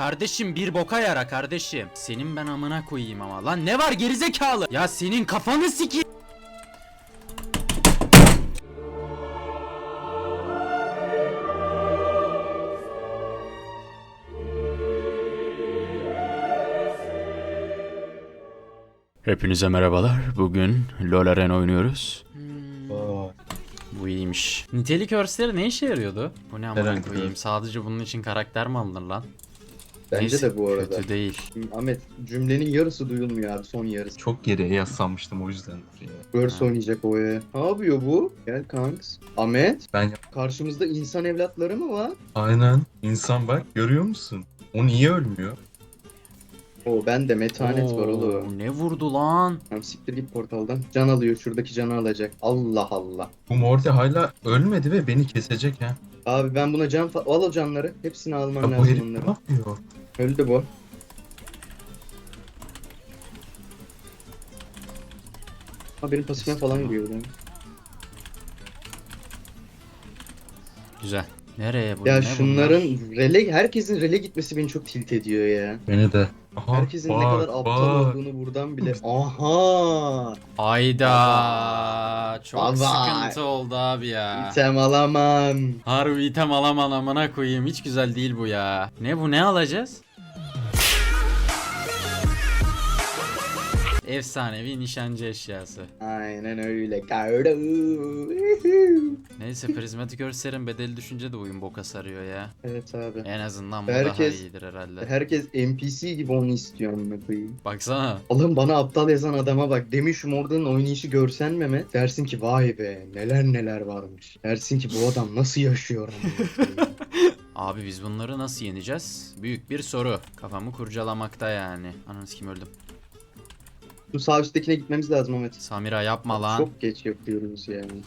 Kardeşim bir boka yara kardeşim. Senin ben amına koyayım ama. Lan ne var gerizekalı? Ya senin kafanı siki. Hepinize merhabalar. Bugün LoL Arena oynuyoruz. Bu iyiymiş. Nitelik örsleri ne işe yarıyordu? Bu ne amına Herhangi koyayım? Sadece bunun için karakter mi alınır lan? Bence Neyse, de bu arada. Kötü değil. Ahmet cümlenin yarısı duyulmuyor abi son yarısı. Çok geriye yaslanmıştım o yüzden. Verse oynayacak o ya. Ne yapıyor bu? Gel kanks. Ahmet Ben karşımızda insan evlatları mı var? aynen insan bak görüyor musun? O niye ölmüyor? O bende metanet var Oo, oğlum. Ne vurdu lan? Tamam siktir git portaldan. Can alıyor şuradaki canı alacak. Allah Allah. Bu Morty hala ölmedi ve beni kesecek ha. Abi ben buna can fa- al o canları. Hepsini alman Ya bu lazım herif ne onları. yapıyor? Öldü bu. Ha benim pasifime falan giriyor lan. Güzel. Nereye bu? Ya ne şunların bunlar? rele herkesin rele gitmesi beni çok tilt ediyor ya. Beni de. Aha, Herkesin ne bak, kadar aptal bak. olduğunu buradan bile. Aha! Ayda çok Baba. sıkıntı oldu abi ya. İtem alamam. Harbi item alaman amına koyayım. Hiç güzel değil bu ya. Ne bu ne alacağız? Efsanevi nişancı eşyası. Aynen öyle. Neyse prizmatik örserin bedeli düşünce de oyun boka sarıyor ya. evet abi. En azından bu Herkes- daha iyidir herhalde. Herkes NPC gibi onu istiyor amına koyayım. Baksana. Oğlum bana aptal yazan adama bak. Demiş Morgan'ın oynayışı görsen Mehmet. Dersin ki vay be neler neler varmış. Dersin ki bu adam nasıl yaşıyor amına koyayım. Abi biz bunları nasıl yeneceğiz? Büyük bir soru. Kafamı kurcalamakta yani. Ananı kim öldüm. Şu sağ üsttekine gitmemiz lazım Ahmet. Samira yapma lan. Çok geç yapıyoruz yani.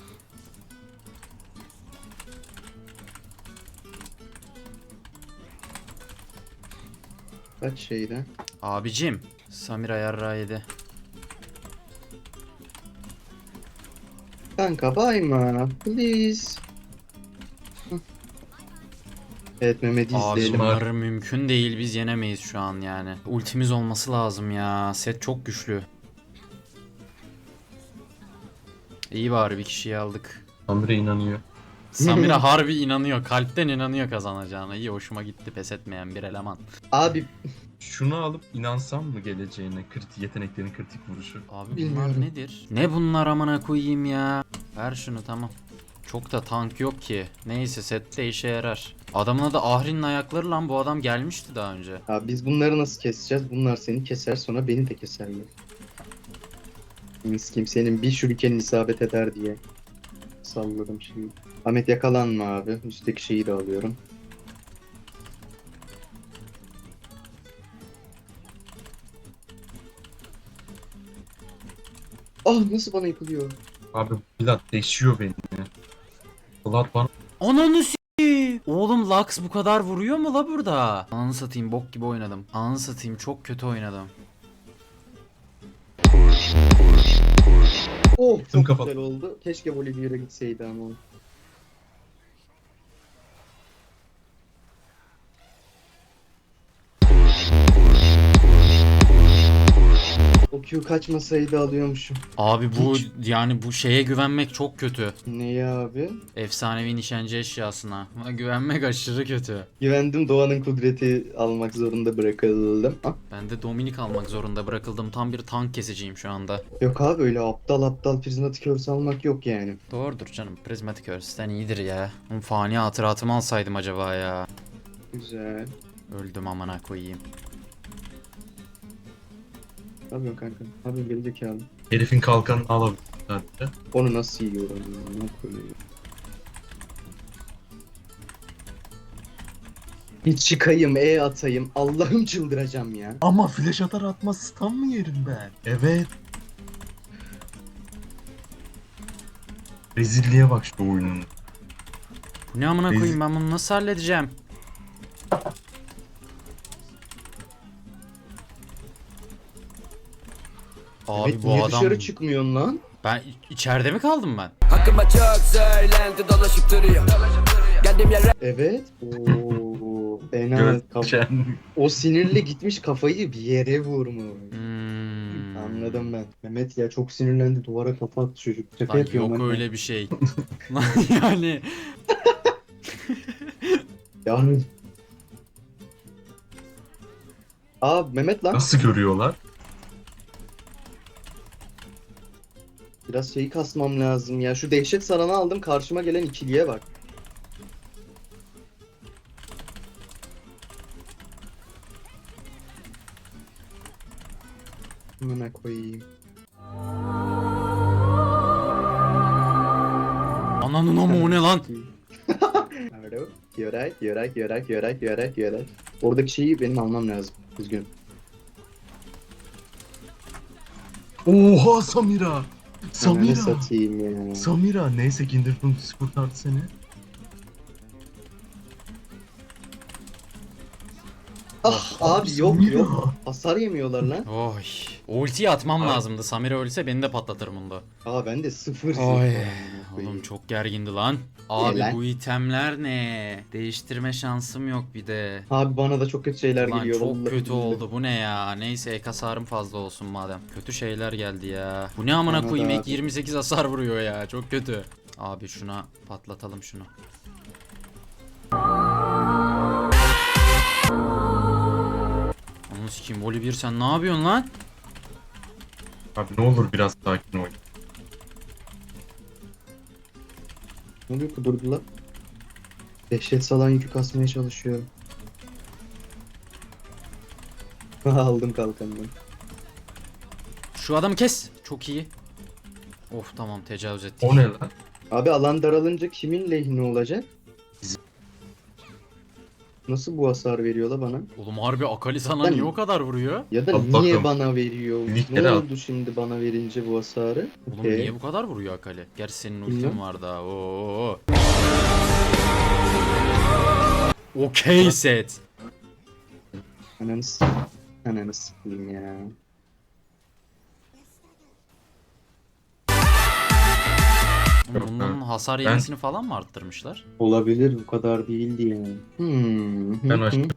Kaç şeyde? Abicim. Samira yarrağı yedi. Kanka bayma. Please. Evet Mehmet'i Abi izleyelim. Bunları mümkün değil biz yenemeyiz şu an yani. Ultimiz olması lazım ya. Set çok güçlü. İyi bari bir kişiyi aldık. Samire inanıyor. Samira harbi inanıyor. Kalpten inanıyor kazanacağına. İyi hoşuma gitti pes etmeyen bir eleman. Abi Şunu alıp inansam mı geleceğine kritik yeteneklerin kritik vuruşu? Abi bunlar Bilmiyorum. nedir? Ne bunlar amına koyayım ya? Ver şunu tamam. Çok da tank yok ki. Neyse sette işe yarar. Adamın adı Ahri'nin ayakları lan bu adam gelmişti daha önce. Abi biz bunları nasıl keseceğiz? Bunlar seni keser sonra beni de keserler. Mis kimsenin bir şuriken isabet eder diye. Salladım şimdi. Ahmet yakalanma abi. Üstteki şeyi de alıyorum. Ah nasıl bana yıkılıyor? Abi Vlad deşiyor beni ya. Vlad bana Ananı s**eyim. Oğlum Lux bu kadar vuruyor mu la burada? Ananı satayım bok gibi oynadım. Ananı satayım çok kötü oynadım. Oh Tüm çok kapat. güzel oldu. Keşke Bolivya'ya gitseydi ama. O. Q kaçmasaydı alıyormuşum. Abi bu yani bu şeye güvenmek çok kötü. Ne ya abi? Efsanevi nişancı eşyasına. Buna güvenmek aşırı kötü. Güvendim Doğan'ın kudreti almak zorunda bırakıldım. Ah, Ben de Dominik almak zorunda bırakıldım. Tam bir tank kesiciyim şu anda. yok abi öyle aptal aptal prizmatik örs almak yok yani. Doğrudur canım. Prismatic Earth'ten iyidir ya. Oğlum fani hatıratımı alsaydım acaba ya. Güzel. Öldüm amına koyayım. Yapıyorsun kanka? Ne yapıyorsun gerizekalı? herifin kalkanını alabilir sadece. Onu nasıl yiyorum ya? Ne koyuyor? Bir çıkayım, E atayım. Allah'ım çıldıracağım ya. Ama flash atar atmaz stun mı yerim ben? Evet. Rezilliğe bak şu oyunun. Bu Ne amına koyayım ben bunu nasıl halledeceğim? Abi evet, bu niye adam dışarı çıkmıyorsun lan? ben içeride mi kaldım ben? Hakkıma çok söylendi dolaşıp duruyor Geldim yere Evet. Oo, fena Aynen. Kaf- Görken. o sinirle gitmiş kafayı bir yere vurmuş. Hmm. Anladım ben. Mehmet ya çok sinirlendi duvara kafa attı çocuk. Şaka Lan yok anne. öyle bir şey. Yani Yani. Aa Mehmet lan. Nasıl görüyorlar? Biraz şeyi kasmam lazım ya. Şu dehşet saranı aldım karşıma gelen ikiliye bak. Amına koyayım. ananın ama o ne lan? Alo. Yorak, yorak, yorak, yorak, yorak, yorak. Oradaki şeyi benim almam lazım. Üzgünüm. Oha Samira. Samira. satayım ya. Samira. Neyse Kinder Funks kurtardı seni. ah abi yok Samira. yok. Hasar yemiyorlar lan. Oy. Ultiyi atmam lazımdı. Samira ölse beni de patlatır bunda. Aa ben de sıfır. Oy. Oğlum çok gergindi lan. Abi lan? bu itemler ne? Değiştirme şansım yok bir de. Abi bana da çok kötü şeyler Lan geliyor. çok vallahi kötü oldu bu ne ya? Neyse ek hasarım fazla olsun madem. Kötü şeyler geldi ya. Bu ne amına koyayım ek abi. 28 hasar vuruyor ya. Çok kötü. Abi şuna patlatalım şunu. Onu sikeyim Voli 1 sen ne yapıyorsun lan? Abi ne olur biraz sakin ol. Ne oluyor kudurdular? Dehşet salan yükü kasmaya çalışıyorum. Aldım kalkanını. Şu adamı kes. Çok iyi. Of tamam tecavüz ettik. O ne lan? Abi alan daralınca kimin lehine olacak? Nasıl bu hasar veriyor la bana? Oğlum harbi Akali sana Ben- niye o kadar vuruyor? Ya da Allah'ım. niye bana veriyor? Linkleri ne al. oldu şimdi bana verince bu hasarı? Oğlum Okey. niye bu kadar vuruyor Akali? Gerçi senin ultin Bilmiyorum. var daha. Oo. Okey set. Ananı s- Ananı s**eyim ya. Oğlum Bunun hasar Ben- yemesini falan mı arttırmışlar? Olabilir bu kadar değildi yani. Hmm. Ben aşırı-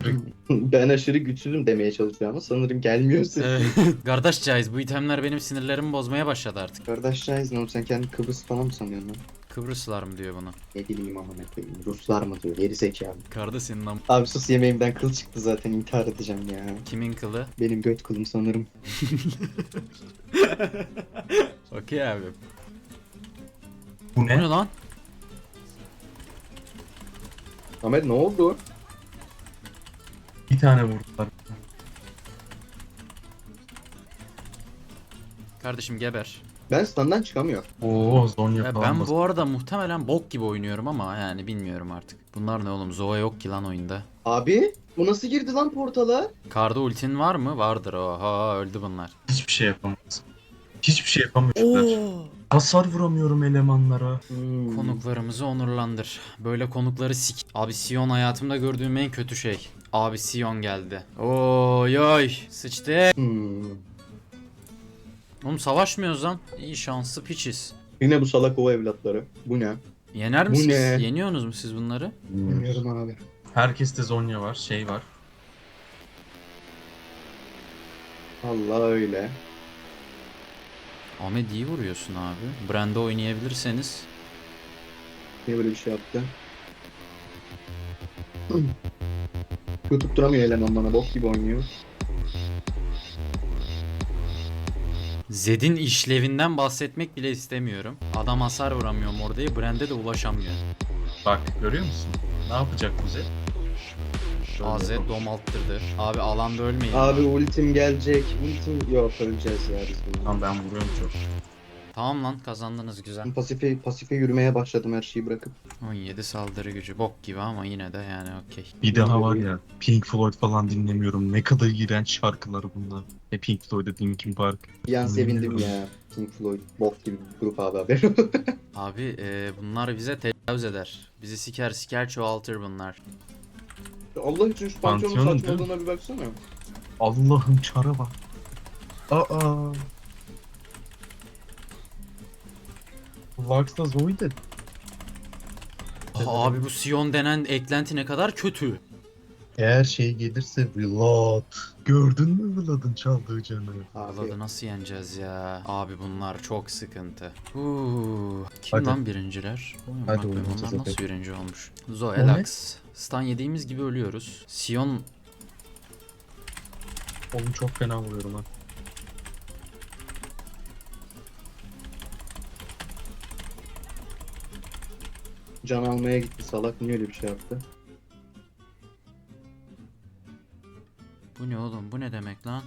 ben aşırı güçsüzüm demeye çalışıyor ama sanırım gelmiyor sesin. Kardeş Caiz bu itemler benim sinirlerimi bozmaya başladı artık. Kardeş Şahiz ne oğlum sen kendi Kıbrıs falan mı sanıyorsun lan? Kıbrıslılar mı diyor bunu? Ne bileyim amına koyayım. Ruslar mı diyor geri zekalı. Kardeş senin am- Abi sus yemeğimden kıl çıktı zaten intihar edeceğim ya. kimin kılı? Benim göt kılım sanırım. Okey abi. Bu Bu ne ne? lan? Ahmet ne oldu? Bir tane vurdular. Kardeşim geber. Ben standdan çıkamıyorum. Oo Zonya Ya ben bu arada muhtemelen bok gibi oynuyorum ama yani bilmiyorum artık. Bunlar ne oğlum? Zoa yok ki lan oyunda. Abi bu nasıl girdi lan portala? Karda ultin var mı? Vardır. Oha öldü bunlar. Hiçbir şey yapamaz. Hiçbir şey yapamıyor. Hasar vuramıyorum elemanlara. Hmm. Konuklarımızı onurlandır. Böyle konukları sik. Abi Sion hayatımda gördüğüm en kötü şey. Abi Sion geldi. Oy oy. Sıçtı. Hmm. Oğlum savaşmıyoruz lan. İyi şanslı piçiz. Yine bu salak ova evlatları. Bu ne? Yener Bu misiniz? ne? Yeniyorsunuz mu siz bunları? Bilmiyorum abi. Herkeste Zonya var, şey var. Allah öyle. Ahmet iyi vuruyorsun abi. Brand'e oynayabilirseniz. Niye böyle bir şey yaptı? Q tutturamıyor eleman bana bok gibi oynuyor. Zed'in işlevinden bahsetmek bile istemiyorum. Adam hasar vuramıyor Morde'ye. Brand'e de ulaşamıyor. Bak görüyor musun? Ne yapacak bu Zed? AZ yapalım. domalttırdı. Abi alanda ölmeyin. Abi ultim gelecek. Ultim yok öleceğiz ya biz bunu. Tamam ben vuruyorum çok. Tamam lan kazandınız güzel. Pasife, pasife yürümeye başladım her şeyi bırakıp. 17 saldırı gücü bok gibi ama yine de yani okey. Bir daha var ya Pink Floyd falan dinlemiyorum. Ne kadar iğrenç şarkılar bunlar. E Pink Floyd'a Linkin Park. Bir an sevindim ya. Pink Floyd bok gibi bir grup abi haber. Abi e, bunlar bize tecavüz eder. Bizi siker siker çoğaltır bunlar. Allah için şu Pantheon'un pansiyonun değil mi? saçmalığına bir baksana. Allah'ım çara bak. Aa. Vax'ta Zoe de Aa, abi bu Sion denen eklenti ne kadar kötü. Eğer şey gelirse Vlad. Gördün mü Vlad'ın çaldığı canı? Vlad'ı nasıl yeneceğiz ya? Abi bunlar çok sıkıntı. Huu. Kim Hadi. lan birinciler? Hadi bak, oğlum, Bunlar hadi. nasıl birinci olmuş? Zoe O ne? Lux. Stun yediğimiz gibi ölüyoruz. Sion Oğlum çok fena vuruyorum ha. can almaya gitti salak niye öyle bir şey yaptı? Bu ne oğlum? Bu ne demek lan?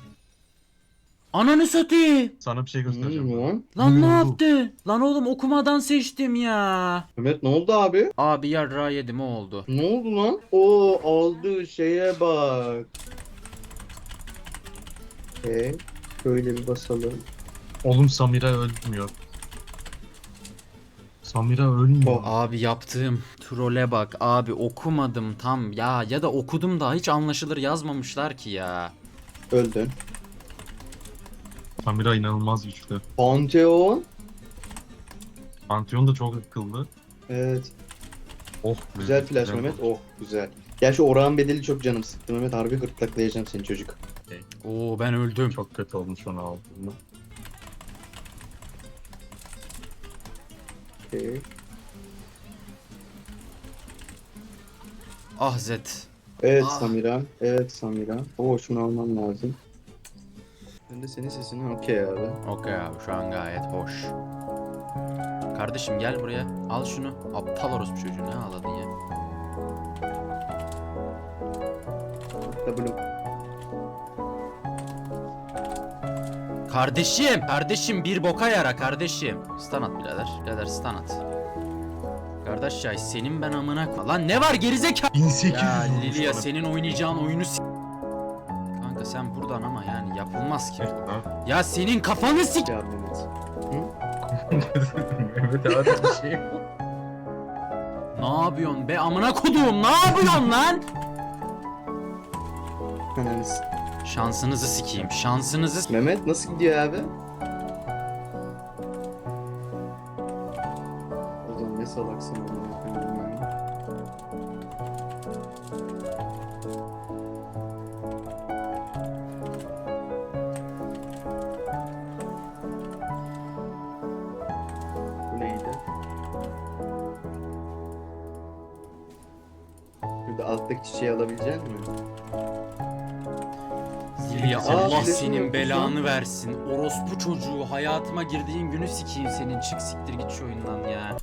Ananı satayım. Sana bir şey göstereceğim. Hmm, lan. Lan ne yaptı? Lan oğlum okumadan seçtim ya. Mehmet ne oldu abi? Abi yarra yedim o oldu. Ne oldu lan? O aldığı şeye bak. E şöyle bir basalım. Oğlum Samira ölmüyor. Samira ölmüyor. Oh. Abi yaptığım trole bak abi okumadım tam ya ya da okudum da hiç anlaşılır yazmamışlar ki ya. Öldün. Samira inanılmaz güçlü. Pantheon. Pantheon da çok akıllı. Evet. Oh. Güzel flash Mehmet. Oh güzel. Ya şu Orhan Bedeli çok canım sıktı Mehmet. Harbi gırtlaklayacağım seni çocuk. Oo ben öldüm. Çok kötü olmuş onu aldığında. Okey. Ah Zed. Evet Ah. Samira. Evet Samira. Oo şunu almam lazım. Ben de senin sesini okey abi. Okey abi şu an gayet hoş. Kardeşim gel buraya. Al şunu. Aptal orospu çocuğu ne ağladın ya? W. Kardeşim, kardeşim bir boka yara kardeşim. Stun at birader. Birader stun at. Kardeş ya senin ben amına ko- Lan ne var gerizekalı? 1800 Ya Lilia senin oynayacağın oyunu s- Kanka sen buradan ama yani yapılmaz ki. Ha? Ya senin kafanı sik. Ya Mehmet. Mehmet abi bir şey yok. Ne yapıyorsun be amına koduğum ne yapıyorsun lan? Ananı s- Şansınızı sikeyim şansınızı Mehmet nasıl gidiyor abi? O zaman ne salaksın amına koyayım ya. Bu neydi? Şurada alttaki çiçeği alabilecek misin? Aa, Allah senin belanı lan. versin. Orospu çocuğu hayatıma girdiğin günü sikeyim senin çık siktir git şu oyundan ya.